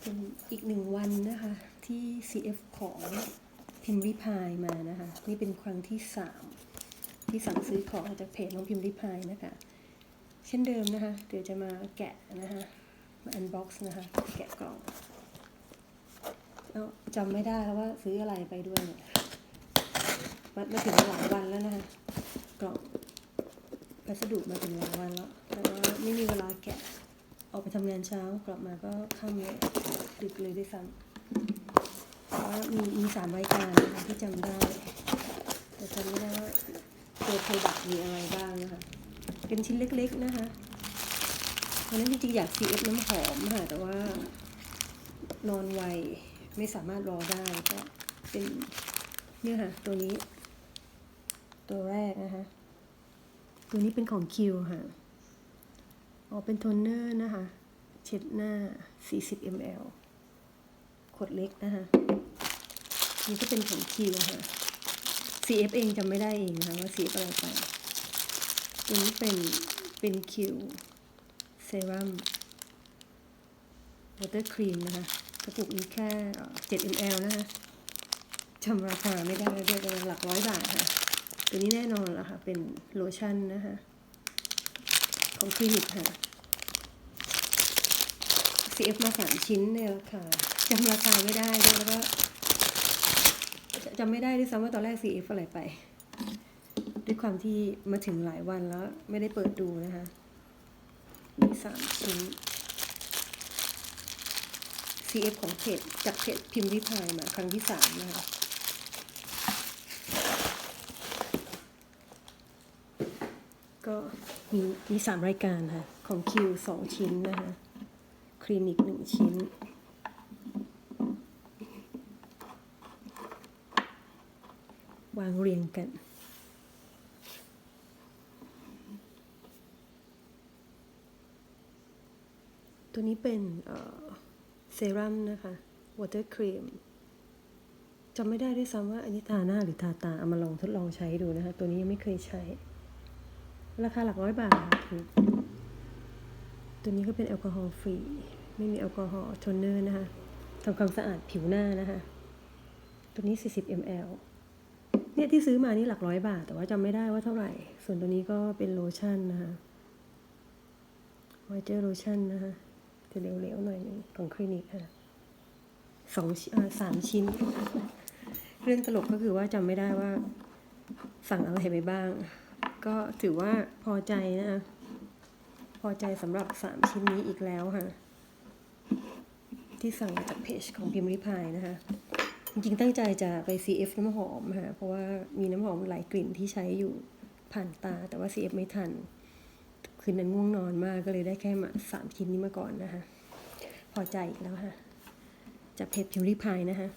เป็นอีกหนึ่งวันนะคะ ที่ CF ของพิมพ์ริพายมานะคะ นี่เป็นครั้งที่สามที่สั่งซื้อของจากเพจน้องพิมพ์ริพายนะคะ เช่นเดิมนะคะ เดี๋ยวจะมาแกะนะคะ มาอันบ็อกซ์นะคะ แกะกล่องจำไม่ได้แล้วว่าซื้ออะไรไปด้วยเนี่ยมามาถึงหลายวันแล้วนะคะ กล่องพัสดุมาถึงหลายวันแล้ว แต่ว่าไม่มีเวลาแกะ ออกไปทำงานเช้ากลับมาก็ค่ำเลยดึกเลยด้วยซ้ำแต่ว่ามีมีสามรายการนะคะที่จำได้ แต่จำไม่ได้ว่าตัวโปรดักต์มีอะไรบ้างนะคะ เป็นชิ้นเล็กๆนะคะวันนั้นจริงๆอยาก CF น้ำหอมค่ะ แต่ว่านอนไวไม่สามารถรอได้ก็เป็นเนี่ยค่ะ ตัวนี้ ตัวแรกนะคะ ตัวนี้เป็นของคิวค่ะ อ๋อเป็นโทนเนอร์นะคะเช็ดหน้า 40 ml ขวดเล็กนะคะนี่ก็เป็นของคิวค่ะ CF เองจำไม่ได้เองนะคะว่า CF อะไรไปตัวนี้เป็นเป็นคิวเซรั่มวอเตอร์ครีมนะคะกระปุกนี้แค่เอ่อ7 ml นะคะจำราคาไม่ได้เรียกว่าหลักร้อยบาทค่ะ ตัวนี้แน่นอนละค่ะ เป็นโลชั่นนะคะ ของคลินิกค่ะ CF มาสามชิ้นในราคาจำราคาไม่ได้ด้วยแล้วก็จะจำไม่ได้ด้วยซ้ำว่าตอนแรก CF อะไรไป ด้วยความที่มาถึงหลายวันแล้วไม่ได้เปิดดูนะคะ มีสามชิ้น CF ของเพจจากเพจพิมพ์ริพายมาครั้งที่สามนะคะ ก็มีมีสามรายการค่ะ ของคิวสองชิ้นนะคะ คลินิกหนึ่งชิ้น วางเรียงกันตัวนี้เป็นเอ่อเซรั่มนะคะ วอเตอร์ครีมจำไม่ได้ด้วยซ้ำว่าอันนี้ทาหน้าหรือทาตา เอามาลองทดลองใช้ดูนะคะ ตัวนี้ยังไม่เคยใช้ ราคาหลักร้อยบาทค่ะถูกตัวนี้ก็เป็นแอลกอฮอล์ฟรี ไม่มีแอลกอฮอล์โทนเนอร์นะคะทำความสะอาดผิวหน้านะคะตัวนี้ 40 ml เนี่ยที่ซื้อมานี่หลักร้อยบาท แต่ว่าจำไม่ได้ว่าเท่าไหร่ ส่วนตัวนี้ก็เป็นโลชั่นนะคะไวเจอร์โลชั่นนะคะจะเหลวๆหน่อยนึงของคลินิกค่ะสองชิ้นอ่าสามชิ้น เรื่องตลกก็คือว่าจำไม่ได้ว่าสั่งอะไรไปบ้าง ก็ถือว่าพอใจนะคะพอใจสำหรับสามชิ้นนี้อีกแล้วค่ะ ที่สั่งมาจากเพจของพิมพ์ริพายนะคะ จริงๆตั้งใจจะไป CF น้ำหอมค่ะ เพราะว่ามีน้ำหอมหลายกลิ่นที่ใช้อยู่ผ่านตา แต่ว่า CF ไม่ทัน คืนนั้นง่วงนอนมากก็เลยได้แค่มาสามชิ้นนี้มาก่อนนะคะ พอใจอีกแล้วค่ะจากเพจพิมพ์ริพายนะคะ